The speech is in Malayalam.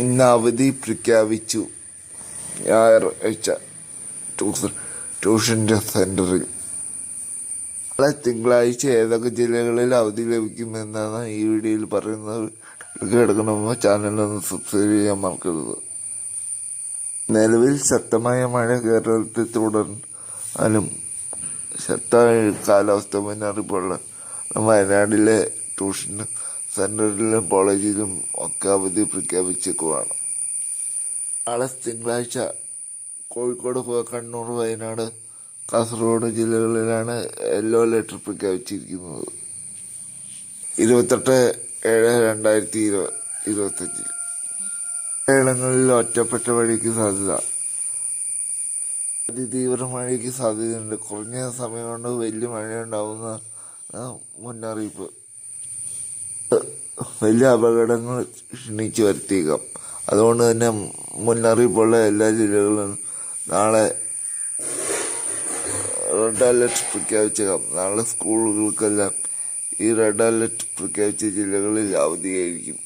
ഇന്ന് അവധി പ്രഖ്യാപിച്ചു ഞായറാഴ്ച ട്യൂഷൻ സെന്ററിൽ നാളെ തിങ്കളാഴ്ച ഏതൊക്കെ ജില്ലകളിൽ അവധി ലഭിക്കുമെന്നാണ് ഈ വീഡിയോയിൽ പറയുന്നത്. കിടക്കണമെന്ന് ചാനലൊന്ന് സബ്സ്ക്രൈബ് ചെയ്യാൻ മറക്കരുത്. നിലവിൽ ശക്തമായ മഴ കേരളത്തിൽ തുടർന്നാലും ശക്തമായ കാലാവസ്ഥ മുന്നറിയിപ്പുള്ള വയനാടിലെ ട്യൂഷൻ സെന്ററിലും കോളേജിലും ഒക്കെ അവധി പ്രഖ്യാപിച്ചേക്കുവാണ്. നാളെ തിങ്കളാഴ്ച കോഴിക്കോട് കണ്ണൂർ വയനാട് കാസർഗോഡ് ജില്ലകളിലാണ് യെല്ലോ ലെറ്റർ പ്രഖ്യാപിച്ചിരിക്കുന്നത്. ഇരുപത്തെട്ട് ഏഴ് രണ്ടായിരത്തി ഇരുപ ഇരുപത്തഞ്ചിൽ. ഇടങ്ങളിൽ ഒറ്റപ്പെട്ട വഴിക്ക് സാധ്യത. അതിതീവ്ര മഴയ്ക്ക് സാധ്യതയുണ്ട്. കുറഞ്ഞ സമയം കൊണ്ട് വലിയ മഴയുണ്ടാവുന്ന മുന്നറിയിപ്പ്. വലിയ അപകടങ്ങൾ ക്ഷണിച്ചു വരുത്തിയേക്കാം. അതുകൊണ്ട് തന്നെ മുന്നറിയിപ്പുള്ള എല്ലാ ജില്ലകളും നാളെ റെഡ് അലർട്ട് പ്രഖ്യാപിച്ചേക്കാം. നാളെ സ്കൂളുകൾക്കെല്ലാം ഈ റെഡ് അലർട്ട് പ്രഖ്യാപിച്ച ജില്ലകളിൽ അവധിയായിരിക്കും.